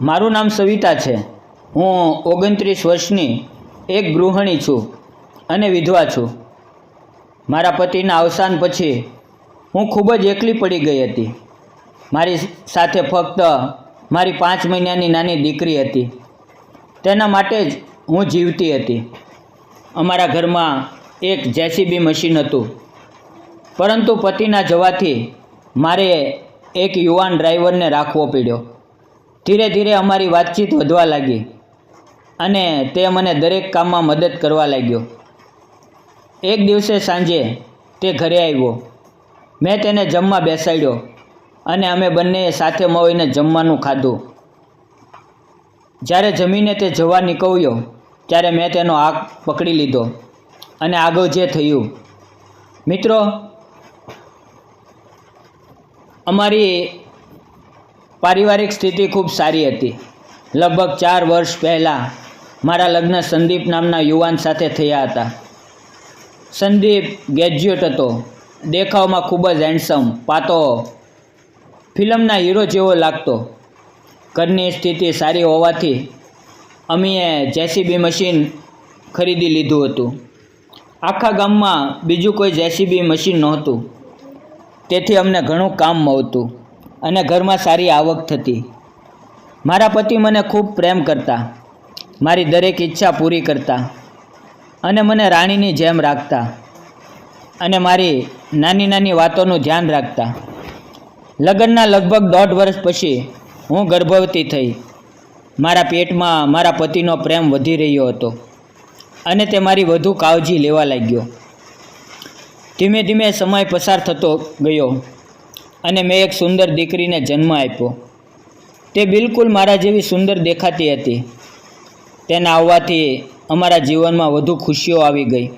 મારું નામ સવિતા છે. હું ઓગણત્રીસ વર્ષની એક ગૃહિણી છું અને વિધવા છું. મારા પતિના અવસાન પછી હું ખૂબ જ એકલી પડી ગઈ હતી. મારી સાથે ફક્ત મારી પાંચ મહિનાની નાની દીકરી હતી. તેના માટે જ હું જીવતી હતી. અમારા ઘરમાં એક જેસીબી મશીન હતું. પરંતુ પતિના જવાથી મારે એક યુવાન ડ્રાઈવરને રાખવો પડ્યો. ધીરે ધીરે અમારી વાતચીત વધવા લાગી અને તે મને દરેક કામમાં મદદ કરવા લાગ્યો. એક દિવસે સાંજે તે ઘરે આવ્યો. મેં તેને જમવા બેસાડ્યો અને અમે બંને સાથે મળીને જમવાનું ખાધું. જ્યારે જમીને તે જવા નીકળ્યો ત્યારે મેં તેનો આગ પકડી લીધો અને આગળ જે થયું. મિત્રો, અમારી પારિવારિક સ્થિતિ ખૂબ સારી હતી. લગભગ ચાર વર્ષ પહેલાં મારા લગ્ન સંદીપ નામના યુવાન સાથે થયા હતા. સંદીપ ગ્રેજ્યુએટ હતો. દેખાવમાં ખૂબ જ હેન્ડસમ પાતો ફિલ્મના હીરો જેવો લાગતો. ઘરની સ્થિતિ સારી હોવાથી અમે જેસીબી મશીન ખરીદી લીધું હતું. આખા ગામમાં બીજું કોઈ જેસીબી મશીન નહોતું. તેથી અમને ઘણું કામ મળતું. અને ઘરમાં સારી આવક થતી. મારા પતિ મને ખૂબ પ્રેમ કરતા. મારી દરેક ઈચ્છા પૂરી કરતા. અને મને રાણીની જેમ રાખતા. અને મારી નાની નાની વાતોનું ધ્યાન રાખતા. લગ્નના લગભગ દોઢ વર્ષ પછી હું ગર્ભવતી થઈ. મારા પેટમાં મારા પતિનો પ્રેમ વધી રહ્યો હતો. અને તે મારી વધુ કાળજી લેવા લાગ્યો. ધીમે ધીમે સમય પસાર થતો ગયો. અને મેં એક સુંદર દીકરીને જન્મ આપ્યો. તે બિલકુલ મારા જેવી સુંદર દેખાતી હતી. તેના આવવાથી અમારા જીવનમાં વધુ ખુશીઓ આવી ગઈ.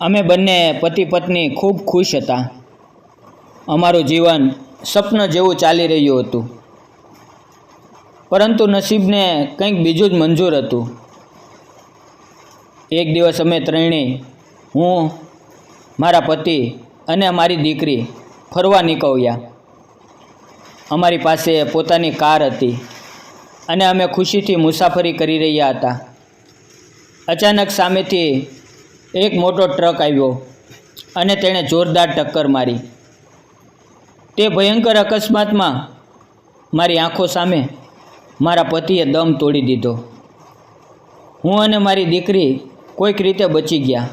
અમે બંને પતિ પત્ની ખૂબ ખુશ હતા. અમારું જીવન સ્વપ્ન જેવું ચાલી રહ્યું હતું. પરંતુ નસીબને કંઈક બીજું જ મંજૂર હતું. એક દિવસ અમે ત્રણેય, હું, મારા પતિ અને અમારી દીકરી ફરવા નીકળ્યા. અમારી પાસે પોતાની કાર હતી અને અમે ખુશીથી મુસાફરી કરી રહ્યા હતા. અચાનક સામેથી એક મોટો ટ્રક આવ્યો અને તેણે જોરદાર ટક્કર મારી. તે ભયંકર અકસ્માતમાં મારી આંખો સામે મારા પતિએ દમ તોડી દીધો. હું અને મારી દીકરી કોઈક રીતે બચી ગયા,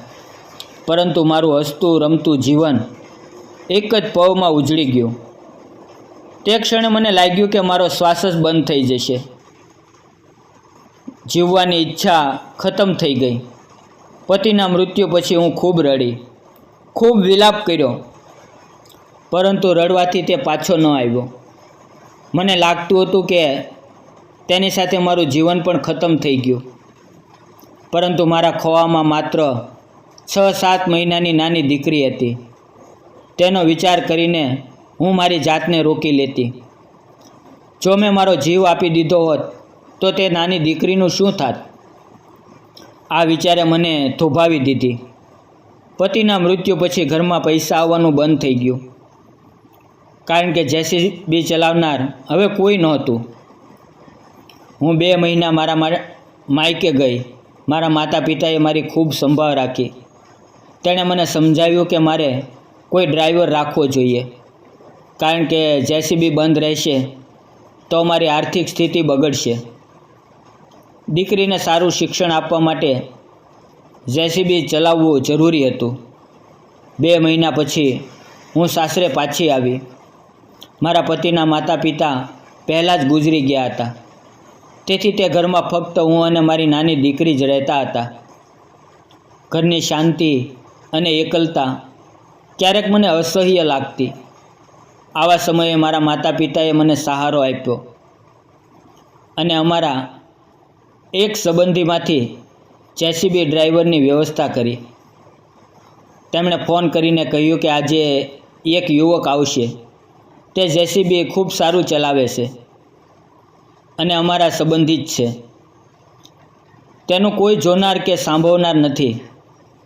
પરંતુ મારું હસતું રમતું જીવન એક જ પવમાં ઉજળી ગયો. તે ક્ષણે મને લાગ્યું કે મારો શ્વાસ જ બંધ થઈ જશે. જીવવાની ઈચ્છા ખતમ થઈ ગઈ. પતિના મૃત્યુ પછી હું ખૂબ રડી, ખૂબ વિલાપ કર્યો, પરંતુ રડવાથી તે પાછો ન આવ્યો. મને લાગતું હતું કે તેની સાથે મારું જીવન પણ ખતમ થઈ ગયું. પરંતુ મારા ખોવામાં માત્ર છ સાત મહિનાની નાની દીકરી હતી. તેનો વિચાર કરીને હું મારી જાતને રોકી લેતી. જો મેં મારો જીવ આપી દીધો હોત, તો તે નાની દીકરીનું શું થાત? આ વિચારે મને થોભાવી દીધી. પતિના મૃત્યુ પછી ઘરમાં પૈસા આવવાનું બંધ થઈ ગયું. કારણ કે જેસીબી ચલાવનાર હવે કોઈ નહોતું. હું બે મહિના મારા માયકે ગઈ. મારા માતા પિતાએ મારી ખૂબ સંભાળ રાખી. તેણે મને સમજાવ્યું કે મારે કોઈ ડ્રાઈવર રાખવો જોઈએ. કારણ કે જેસીબી બંધ રહેશે, તો મારી આર્થિક સ્થિતિ બગડશે. દીકરીને સારું શિક્ષણ આપવા માટે જેસીબી ચલાવવું જરૂરી હતું. બે મહિના પછી હું સાસરે પાછી આવી. મારા પતિના માતા પિતા પહેલાં જ ગુજરી ગયા હતા. તેથી તે ઘરમાં ફક્ત હું અને મારી નાની દીકરી જ રહેતા હતા. ઘરની શાંતિ અને એકલતા ક્યારેક મને અસહ્ય લાગતી. આવા સમયે મારા માતા પિતાએ મને સહારો આપ્યો. અને અમારા એક સંબંધીમાંથી જેસીબી ડ્રાઈવરની વ્યવસ્થા કરી. તેમણે ફોન કરીને કહ્યું કે આજે એક યુવક આવશે. તે જેસીબી ખૂબ સારું ચલાવે છે. અને અમારા સંબંધિત છે. તેનું કોઈ જોનાર કે સાંભળનાર નથી.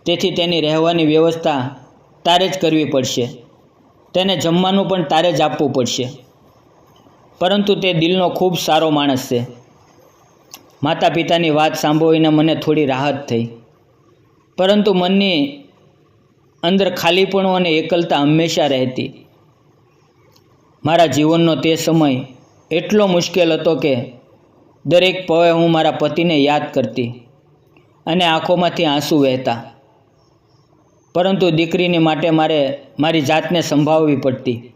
તેથી તેની રહેવાની વ્યવસ્થા તારે જ કરવી પડશે. તેને જમવાનું પણ તારે જ આપવું પડશે. પરંતુ તે દિલનો ખૂબ સારો માણસ છે. માતા પિતાની વાત સાંભળીને મને થોડી રાહત થઈ. પરંતુ મનની અંદર ખાલીપણું અને એકલતા હંમેશા રહેતી. મારા જીવનનો તે સમય એટલો મુશ્કેલ હતો કે દરેક પવે હું મારા પતિને યાદ કરતી અને આંખોમાંથી આંસુ વહેતા. પરંતુ દીકરીને માટે મારે મારી જાતને સંભાળવી પડતી.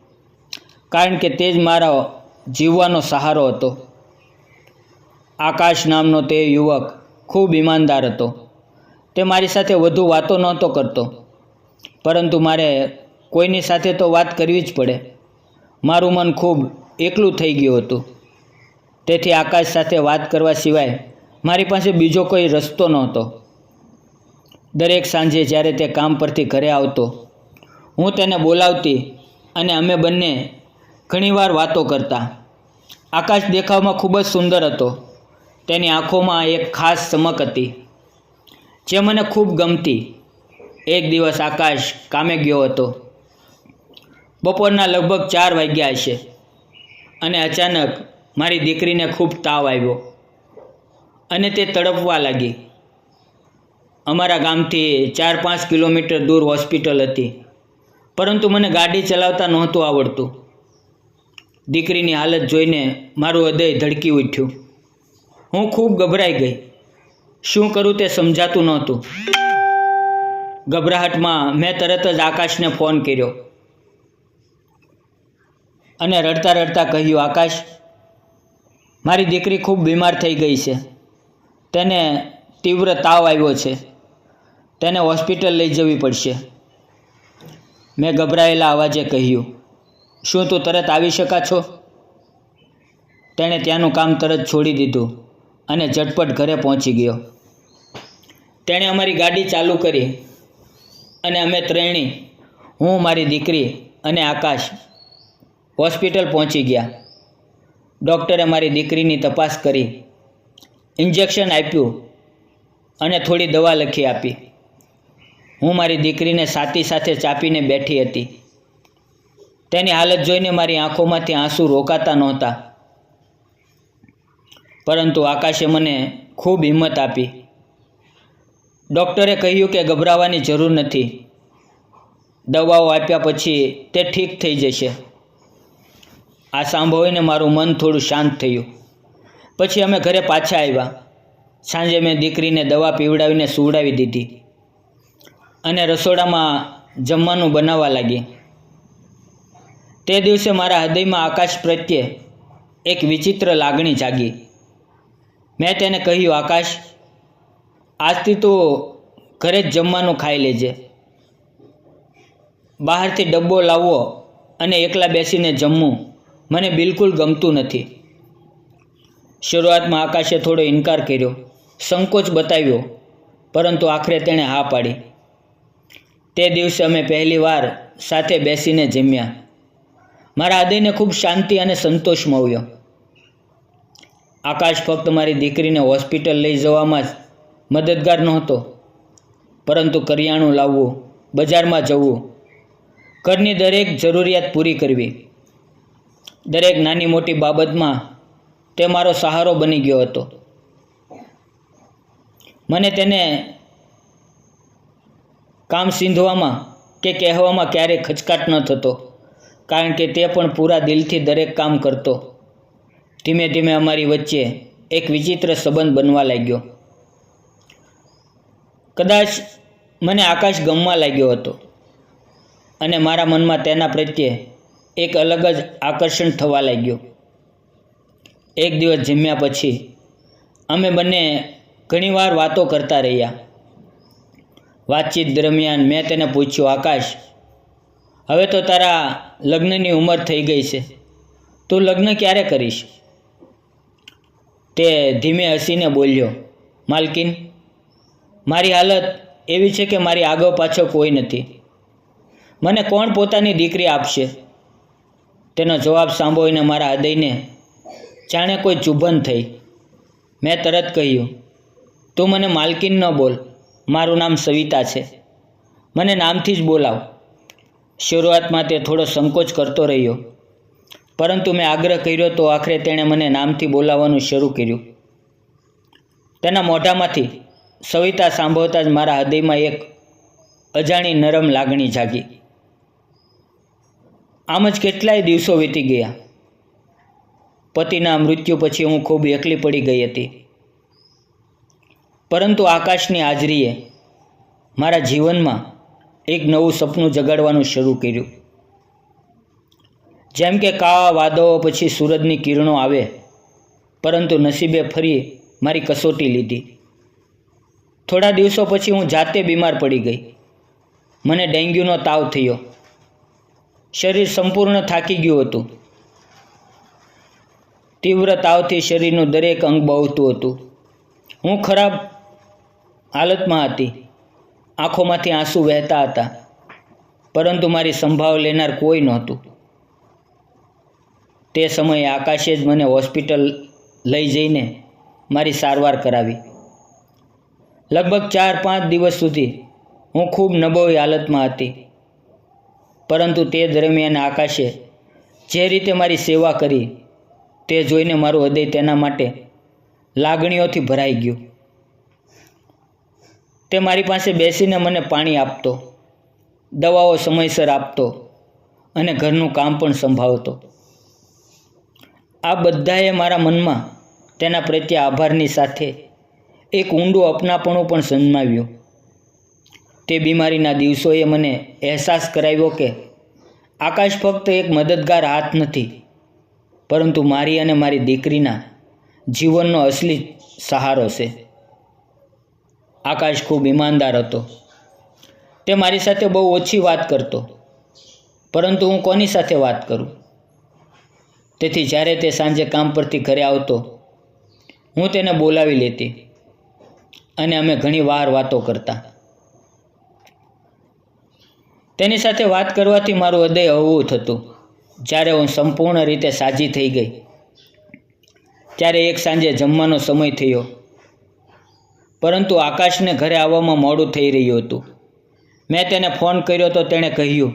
કારણ કે તે જ મારો જીવવાનો સહારો હતો. આકાશ નામનો તે યુવક ખૂબ ઈમાનદાર હતો. તે મારી સાથે વધુ વાતો નહોતો કરતો. પરંતુ મારે કોઈની સાથે તો વાત કરવી જ પડે. મારું મન ખૂબ એકલું થઈ ગયું હતું. તેથી આકાશ સાથે વાત કરવા સિવાય મારી પાસે બીજો કોઈ રસ્તો નહોતો. દરેક સાંજે જ્યારે તે કામ પરથી ઘરે આવતો, હું તેને બોલાવતી અને અમે બંને ઘણીવાર વાતો કરતા. આકાશ દેખાવમાં ખૂબ જ સુંદર હતો. તેની આંખોમાં એક ખાસ ચમક હતી, જે મને ખૂબ ગમતી. એક દિવસ આકાશ કામે ગયો હતો. બપોરના લગભગ ચાર વાગ્યા હશે અને અચાનક મારી દીકરીને ખૂબ તાવ આવ્યો અને તે તડપવા લાગી. અમારા ગામથી ચાર પાંચ કિલોમીટર દૂર હોસ્પિટલ હતી. પરંતુ મને ગાડી ચલાવતા નહોતું આવડતું. દીકરીની હાલત જોઈને મારું હૃદય ધડકી ઉઠ્યું. હું ખૂબ ગભરાઈ ગઈ. શું કરું તે સમજાતું નહોતું. ગભરાહટમાં મેં તરત જ આકાશને ફોન કર્યો. અને રડતા રડતા કહ્યું, આકાશ, મારી દીકરી ખૂબ બીમાર થઈ ગઈ છે. તેને તીવ્ર તાવ આવ્યો છે. તેને હોસ્પિટલ લઈ જવી પડશે. મેં ગભરાયેલા અવાજે કહ્યું, શું તું તરત આવી શકા છો? તેણે ત્યાંનું કામ તરત છોડી દીધું અને ઝટપટ ઘરે પહોંચી ગયો. તેણે અમારી ગાડી ચાલુ કરી અને અમે ત્રણેય, હું, મારી દીકરી અને આકાશ, હોસ્પિટલ પહોંચી ગયા. ડૉક્ટરે મારી દીકરીની તપાસ કરી, ઇન્જેક્શન આપ્યું અને થોડી દવા લખી આપી. હું મારી દીકરીને સાથી સાથે ચાપીને બેઠી હતી. તેની હાલત જોઈને મારી આંખોમાંથી આંસુ રોકાતા નહોતા. પરંતુ આકાશે મને ખૂબ હિંમત આપી. ડૉક્ટરે કહ્યું કે ગભરાવાની જરૂર નથી. દવાઓ આપ્યા પછી તે ઠીક થઈ જશે. આ સાંભળીને મારું મન થોડું શાંત થયું. પછી અમે ઘરે પાછા આવ્યા. સાંજે મેં દીકરીને દવા પીવડાવીને સુવડાવી દીધી. અને રસોડામાં જમવાનું બનાવવા લાગી. તે દિવસે મારા હૃદયમાં આકાશ પ્રત્યે એક વિચિત્ર લાગણી જાગી. મેં તેને કહ્યું, આકાશ, આજથી તું ઘરે જ જમવાનું ખાઈ લેજે. બહારથી ડબ્બો લાવવો અને એકલા બેસીને જમવું. મને બિલકુલ ગમતું નથી. શરૂઆતમાં આકાશે થોડો ઇનકાર કર્યો, સંકોચ બતાવ્યો, પરંતુ આખરે તેણે હા પાડી. તે દિવસે અમે પહેલીવાર સાથે બેસીને જમ્યા. મારા હૃદયને ખૂબ શાંતિ અને સંતોષ મળ્યો. આકાશ ફક્ત મારી દીકરીને હોસ્પિટલ લઈ જવામાં જ મદદગાર નહોતો, પરંતુ કરિયાણું લાવવું, બજારમાં જવું, ઘરની દરેક જરૂરિયાત પૂરી કરવી. દરેક નાની મોટી બાબતમાં તે મારો સહારો બની ગયો હતો. મને તેને કામ સીંધવામાં કે કહેવામાં ક્યારેય ખચકાટ ન થતો, કારણ કે તે પણ પૂરા દિલથી દરેક કામ કરતો. ધીમે ધીમે અમારી વચ્ચે એક વિચિત્ર સંબંધ બનવા લાગ્યો. કદાચ મને આકાશ ગમવા લાગ્યો હતો અને મારા મનમાં તેના પ્રત્યે એક અલગ જ આકર્ષણ થવા લાગ્યું. એક દિવસ જમ્યા પછી અમે બંને ઘણીવાર વાતો કરતા રહ્યા. વાતચીત દરમિયાન મેં તેને પૂછ્યું, આકાશ, હવે તો તારા લગ્નની ઉંમર થઈ ગઈ છે. તું લગ્ન ક્યારે કરીશ? તે ધીમે હસીને બોલ્યો, માલકીન, મારી હાલત એવી છે કે મારી આગળ પાછળ કોઈ નથી. મને કોણ પોતાની દીકરી આપશે? તેનો જવાબ સાંભળીને મારા હૃદયને જાણે કોઈ ચુંબન થઈ. મેં તરત કહ્યું, તું મને માલકીન ન બોલ. મારું નામ સવિતા છે. મને નામથી જ બોલાવ. શરૂઆતમાં તે થોડો સંકોચ કરતો રહ્યો. પરંતુ મેં આગ્રહ કર્યો તો આખરે તેણે મને નામથી બોલાવવાનું શરૂ કર્યું. તેના મોઢામાંથી સવિતા સાંભળતા જ મારા હૃદયમાં એક અજાણી નરમ લાગણી જાગી. આમ જ કેટલાય દિવસો વીતી ગયા. પતિના મૃત્યુ પછી હું ખૂબ એકલી પડી ગઈ હતી. પરંતુ આકાશની હાજરીએ મારા જીવનમાં એક નવું સપનું જગાડવાનું શરૂ કર્યું. જેમ કે કાવા વાદળો પછી સૂરજની કિરણો આવે, પરંતુ નસીબે ફરી મારી કસોટી લીધી. થોડા દિવસો પછી હું જાતે બીમાર પડી ગઈ. મને ડેન્ગ્યુનો તાવ થયો. શરીર સંપૂર્ણ થાકી ગયું હતું. તીવ્ર તાવથી શરીરનું દરેક અંગ બહુતું હતું. હું ખરાબ હાલતમાં હતી. આંખોમાંથી આંસુ વહેતા હતા. પરંતુ મારી સંભાવ લેનાર કોઈ નહોતું. તે સમયે આકાશે જ મને હોસ્પિટલ લઈ જઈને મારી સારવાર કરાવી. લગભગ ચાર પાંચ દિવસ સુધી હું ખૂબ નબળી હાલતમાં હતી. પરંતુ તે દરમિયાન આકાશે જે રીતે મારી સેવા કરી તે જોઈને મારું હૃદય તેના માટે લાગણીઓથી ભરાઈ ગયું. તે મારી પાસે બેસીને મને પાણી આપતો, દવાઓ સમયસર આપતો અને ઘરનું કામ પણ સંભાળતો. આ બધાએ મારા મનમાં તેના પ્રત્યે આભારની સાથે એક ઊંડું અપનાપણું પણ સન્માવ્યું. તે બીમારીના દિવસોએ મને અહેસાસ કરાવ્યો કે આકાશ ફક્ત એક મદદગાર હાથ નથી, પરંતુ મારી અને મારી દીકરીના જીવનનો અસલી સહારો છે. આકાશ ખૂબ ઈમાનદાર હતો. તે મારી સાથે બહુ ઓછી વાત કરતો. પરંતુ હું કોની સાથે વાત કરું? તેથી જ્યારે તે સાંજે કામ પરથી ઘરે આવતો, હું તેને બોલાવી લેતી અને અમે ઘણી વાર વાતો કરતા. તેની સાથે વાત કરવાથી મારું હૃદય હળવું થતું જ્યારે હું સંપૂર્ણ રીતે સાજી થઈ ગઈ, ત્યારે એક સાંજે જમવાનો સમય થયો. પરંતુ આકાશને ઘરે આવવામાં મોડું થઈ રહ્યું હતું. મેં તેને ફોન કર્યો તો તેણે કહ્યું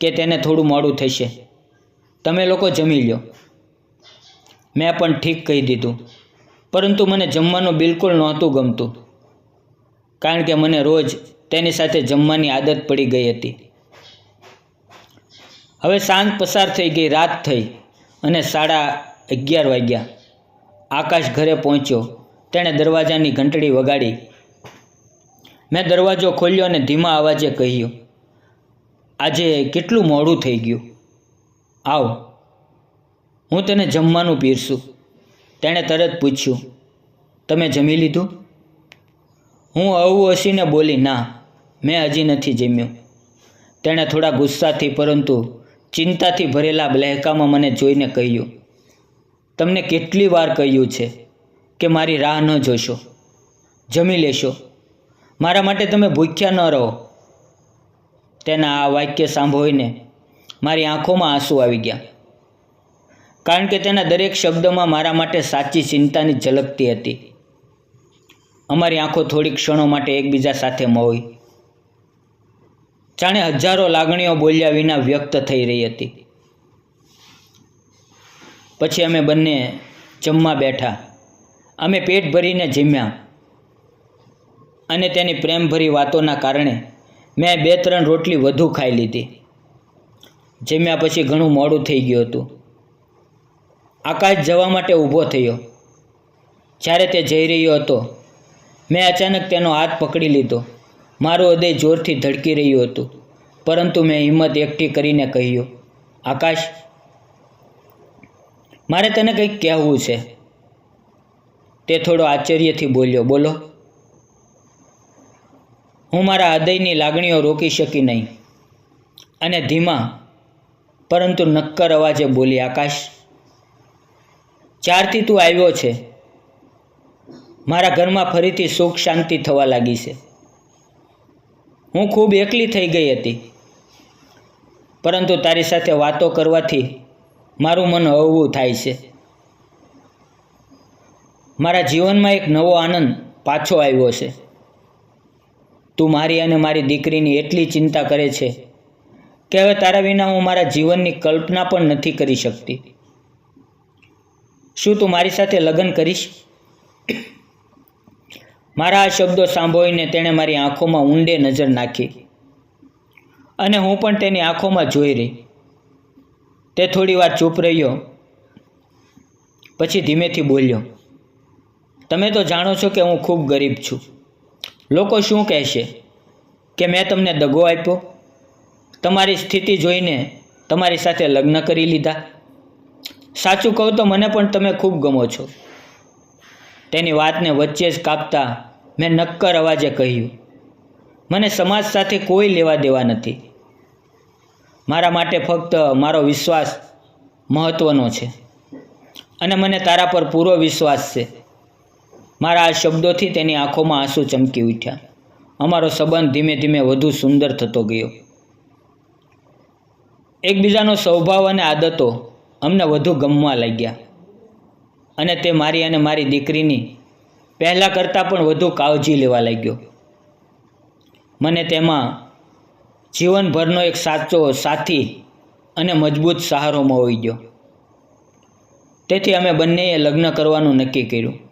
કે તેને થોડું મોડું થશે. તમે લોકો જમી લો. મેં પણ ઠીક કહી દીધું. પરંતુ મને જમવાનું બિલકુલ નહોતું ગમતું, કારણ કે મને રોજ તેની સાથે જમવાની આદત પડી ગઈ હતી. હવે સાંજ પસાર થઈ ગઈ, રાત થઈ અને સાડા અગિયાર વાગ્યા. આકાશ ઘરે પહોંચ્યો. તેણે દરવાજાની ઘંટડી વગાડી. મેં દરવાજો ખોલ્યો અને ધીમા અવાજે કહ્યું, આજે કેટલું મોડું થઈ ગયું. આવ, હું તેને જમવાનું પીરશું તેણે તરત પૂછ્યું, તમે જમી લીધું? હું આવું હસીને બોલી, ના, મેં હજી નથી જમ્યું. તેણે થોડા ગુસ્સાથી, પરંતુ ચિંતાથી ભરેલા લહેકામાં મને જોઈને કહ્યું, તમને કેટલી વાર કહ્યું છે કે મારી રાહ ન જોશો. જમી લેશો. મારા માટે તમે ભૂખ્યા ન રહો. તેના આ વાક્ય સાંભળીને મારી આંખોમાં આંસુ આવી ગયા. કારણ કે તેના દરેક શબ્દમાં મારા માટે સાચી ચિંતાની ઝલકતી હતી. અમારી આંખો થોડી ક્ષણો માટે એકબીજા સાથે મોઈ. જાણે હજારો લાગણીઓ બોલ્યા વિના વ્યક્ત થઈ રહી હતી. પછી અમે બંને જમવા બેઠા. અમે પેટ ભરીને જીમ્યા. અને તેની પ્રેમભરી વાતોના કારણે મેં બે ત્રણ રોટલી વધુ ખાઈ લીધી. જમ્યા પછી ઘણું મોડું થઈ ગયું હતું. આકાશ જવા માટે ઊભો થયો. જ્યારે તે જઈ રહ્યો હતો, મેં અચાનક તેનો હાથ પકડી લીધો. મારું હૃદય જોરથી ધડકી રહ્યું હતું, પરંતુ મેં હિંમત એકઠી કરીને કહ્યું, આકાશ, મારે તને કંઈક કહેવું છે. તે થોડો આશ્ચર્યથી બોલ્યો, બોલો. હું મારા હૃદયની લાગણીઓ રોકી શકી નહીં અને ધીમા, પરંતુ નક્કર અવાજે બોલી, આકાશ ચારથી તું આવ્યો છે, મારા ઘરમાં ફરીથી સુખ શાંતિ થવા લાગી છે. હું ખૂબ એકલી થઈ ગઈ હતી, પરંતુ તારી સાથે વાતો કરવાથી મારું મન હળવું થાય છે. મારા જીવનમાં એક નવો આનંદ પાછો આવ્યો છે. તું મારી અને મારી દીકરીની એટલી ચિંતા કરે છે કે હવે તારા વિના હું મારા જીવનની કલ્પના પણ નથી કરી શકતી. શું તું મારી સાથે લગ્ન કરીશ? મારા આ શબ્દો સાંભળીને તેણે મારી આંખોમાં ઊંડે નજર નાખી અને હું પણ તેની આંખોમાં જોઈ રહી. તે થોડી વાર ચૂપ રહ્યો, પછી ધીમેથી બોલ્યો તમે તો જાણો છો કે હું ખૂબ ગરીબ છું. લોકો શું કહેશે? કે મેં તમને દગો આપ્યો? તમારી સ્થિતિ જોઈને તમારી સાથે લગ્ન કરી લીધા? સાચું કહું તો મને પણ તમે ખૂબ ગમો છો. તેની વાતને વચ્ચે જ કાપતા મેં નક્કર અવાજે કહ્યું, મને સમાજ સાથે કોઈ લેવા દેવા નથી. મારા માટે ફક્ત મારો વિશ્વાસ મહત્ત્વનો છે. અને મને તારા પર પૂરો વિશ્વાસ છે. મારા આ શબ્દોથી તેની આંખોમાં આંસુ ચમકી ઉઠ્યા. અમારો સંબંધ ધીમે ધીમે વધુ સુંદર થતો ગયો. એકબીજાનો સ્વભાવ અને આદતો અમને વધુ ગમવા લાગ્યા. અને તે મારી અને મારી દીકરીની પહેલાં કરતાં પણ વધુ કાળજી લેવા લાગ્યો. મને તેમાં જીવનભરનો એક સાચો સાથી અને મજબૂત સહારો મળી ગયો. તેથી અમે બંનેએ લગ્ન કરવાનું નક્કી કર્યું.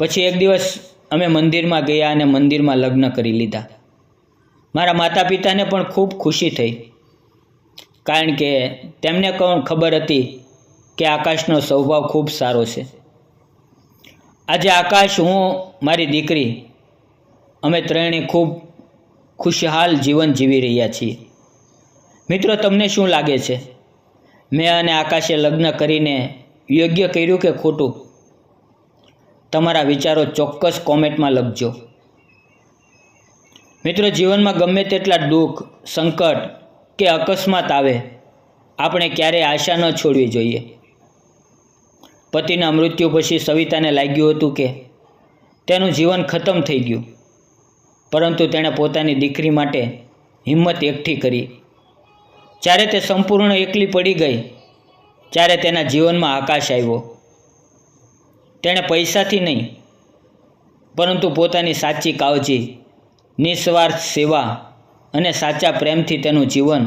પછી એક દિવસ અમે મંદિરમાં ગયા અને મંદિરમાં લગ્ન કરી લીધા. મારા માતા પિતાને પણ ખૂબ ખુશી થઈ. કારણ કે તેમને પણ ખબર હતી કે આકાશનો સ્વભાવ ખૂબ સારો છે. આજે આકાશ હું, મારી દીકરી, અમે ત્રણેય ખૂબ ખુશહાલ જીવન જીવી રહ્યા છીએ. મિત્રો, તમને શું લાગે છે? મેં અને આકાશે લગ્ન કરીને યોગ્ય કર્યું કે ખોટું? તમારા વિચારો ચોક્કસ કોમેન્ટમાં લખજો. મિત્રો, જીવનમાં ગમે તેટલા દુઃખ, સંકટ કે અકસ્માત આવે, આપણે ક્યારેય આશા ન છોડવી જોઈએ. પતિના મૃત્યુ પછી સવિતાને લાગ્યું હતું કે તેનું જીવન ખતમ થઈ ગયું, પરંતુ તેણે પોતાની દીકરી માટે હિંમત એકઠી કરી. જ્યારે તે સંપૂર્ણ એકલી પડી ગઈ, ત્યારે તેના જીવનમાં આકાશ આવ્યો. તેણે પૈસાથી નહીં, પરંતુ પોતાની સાચી કાળજી, નિસ્વાર્થ સેવા અને સાચા પ્રેમથી તેનું જીવન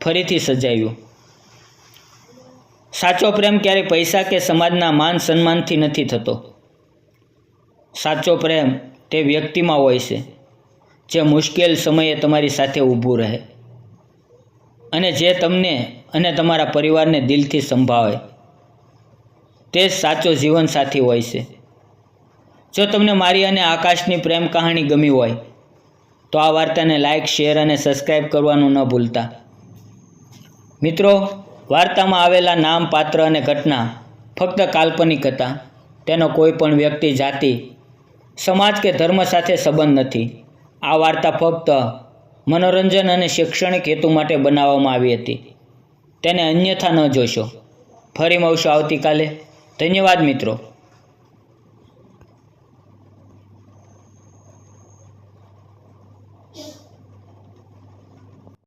ફરીથી સજાવ્યું સાચો પ્રેમ ક્યારેય પૈસા કે સમાજના માન સન્માનથી નથી થતો. સાચો પ્રેમ તે વ્યક્તિમાં હોય છે, જે મુશ્કેલ સમયે તમારી સાથે ઊભું રહે અને જે તમને અને તમારા પરિવારને દિલથી સંભાળે. તે જ સાચો જીવનસાથી હોય છે. જો તમને મારી અને આકાશની પ્રેમ કહાણી ગમી હોય, તો આ વાર્તાને લાઇક શેર અને સબસ્ક્રાઈબ કરવાનું ન ભૂલતા. મિત્રો, વાર્તામાં આવેલા નામ, પાત્ર અને ઘટના ફક્ત કાલ્પનિક હતા. તેનો કોઈ પણ વ્યક્તિ, જાતિ, સમાજ કે ધર્મ સાથે સંબંધ નથી. આ વાર્તા ફક્ત મનોરંજન અને શૈક્ષણિક હેતુ માટે બનાવવામાં આવી હતી. તેને અન્યથા ન જોશો. ફરી મળશું આવતીકાલે. ધન્યવાદ મિત્રો.